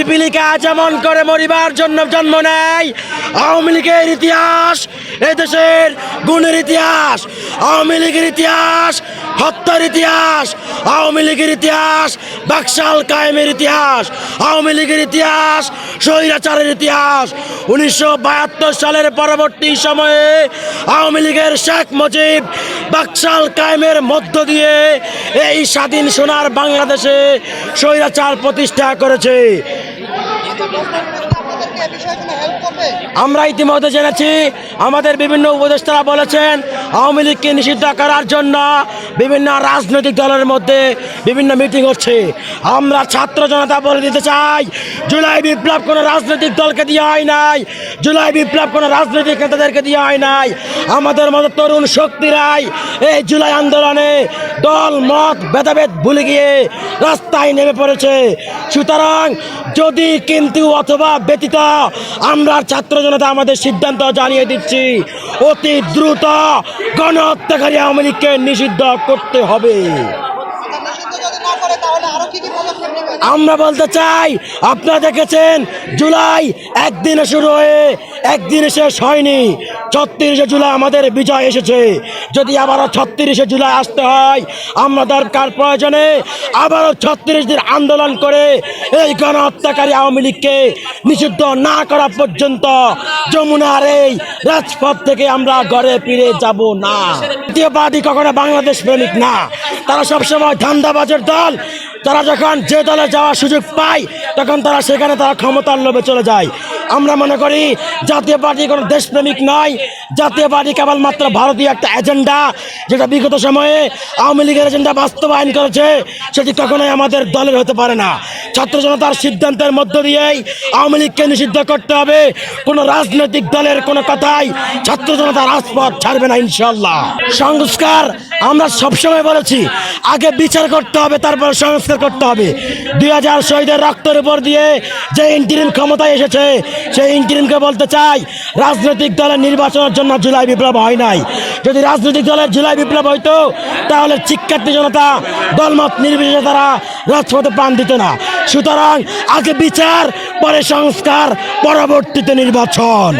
পিপিলিকা যেমন করে মরিবার জন্য জন্ম নেয়, আওয়ামী লীগের ইতিহাস, এদেশের গুণের ইতিহাস, আওয়ামী লীগের ইতিহাস, হত্যার ইতিহাস, আওয়ামী লীগের ইতিহাস, বাকশাল কায়েমের ইতিহাস, আওয়ামী লীগের ইতিহাস, স্বৈরাচারের ইতিহাস। উনিশশো বাহাত্তর সালের পরবর্তী সময়ে আওয়ামী লীগের শেখ মুজিব বাকশাল কায়েমের মধ্য দিয়ে এই স্বাধীন সোনার বাংলাদেশে স্বৈরাচার প্রতিষ্ঠা করেছে। আমরা ইতিমধ্যে জেনেছি আমাদের বিভিন্ন উপদেষ্টারা বলেছেন আওয়ামী লীগকে নিষিদ্ধ করার জন্য বিভিন্ন রাজনৈতিক দলের মধ্যে বিভিন্ন মিটিং হচ্ছে। আমরা ছাত্র জনতা বলে দিতে চাই, জুলাই বিপ্লব কোনো রাজনৈতিক দলকে দিয়ে হয় নাই, জুলাই বিপ্লব কোনো রাজনৈতিক নেতাদেরকে দিয়ে হয় নাই। আমাদের মতো তরুণ শক্তিরাই এই জুলাই আন্দোলনে দল, মত, ভেদাভেদ ভুলে গিয়ে রাস্তায় নেমে পড়েছে। সুতরাং যদি কিন্তু অথবা ব্যতীত আমরা ছাত্র জনতা আমাদের সিদ্ধান্ত জানিয়ে দিচ্ছি, অতি দ্রুত গণহত্যাকারী আওয়ামী লীগকে নিষিদ্ধ করতে হবে। আমরা বলতে চাই, আপনারা দেখেছেন, জুলাই একদিনে শুরু হয়ে, একদিনে শেষ হয়নি। ছত্রিশে জুলাই আমাদের বিজয় এসেছে। যদি আবারও ছত্রিশে জুলাই আসতে হয়, আমরা দরকার প্রয়োজনে আবারও ছত্রিশ দিন আন্দোলন করে এই গণহত্যাকারী আওয়ামী লীগকে নিষিদ্ধ না করা পর্যন্ত যমুনার এই রাজপথ থেকে আমরা ঘরে ফিরে যাব না। দ্বিতীয় পার্টি কখনো বাংলাদেশ প্রেমিক না। তারা সবসময় ধান্দাবাজের দল। তারা যখন যে দলে যাওয়ার সুযোগ পায়, তখন তারা সেখানে তারা ক্ষমতার লোভে চলে যায়। আমরা মনে করি জাতীয় পার্টি কোনো দেশপ্রেমিক নয় জাতীয় পার্টি কেবলমাত্র ভারতীয় একটা এজেন্ডা, যেটা বিগত সময়ে আওয়ামী লীগের এজেন্ডা বাস্তবায়ন করেছে, সেটি কখনোই আমাদের দলের হতে পারে না। ছাত্র জনতার সিদ্ধান্তের মধ্য দিয়েই আওয়ামী লীগকে নিষিদ্ধ করতে হবে। কোনো রাজনৈতিক দলের কোনো কথাই ছাত্র জনতা রাজপথ ছাড়বে না ইনশাল্লাহ সংস্কার আমরা সবসময় বলেছি, আগে বিচার করতে হবে, তারপরে সংস্কার করতে হবে। দুই হাজার শহীদের রক্তের উপর দিয়ে যে ইন্টারিম ক্ষমতায় এসেছে, সেই ইন্টারিমকে বলতে চাই, রাজনৈতিক দলের নির্বাচনের জন্য জুলাই বিপ্লব হয় নাই। যদি রাজনৈতিক দলের জুলাই বিপ্লব হইতো, তাহলে শিক্ষার্থী জনতা, দলমত নির্বিশেষে তারা রাজপথে প্রাণ দিত না। সুতরাং আগে বিচার, পরে সংস্কার, পরবর্তীতে নির্বাচন।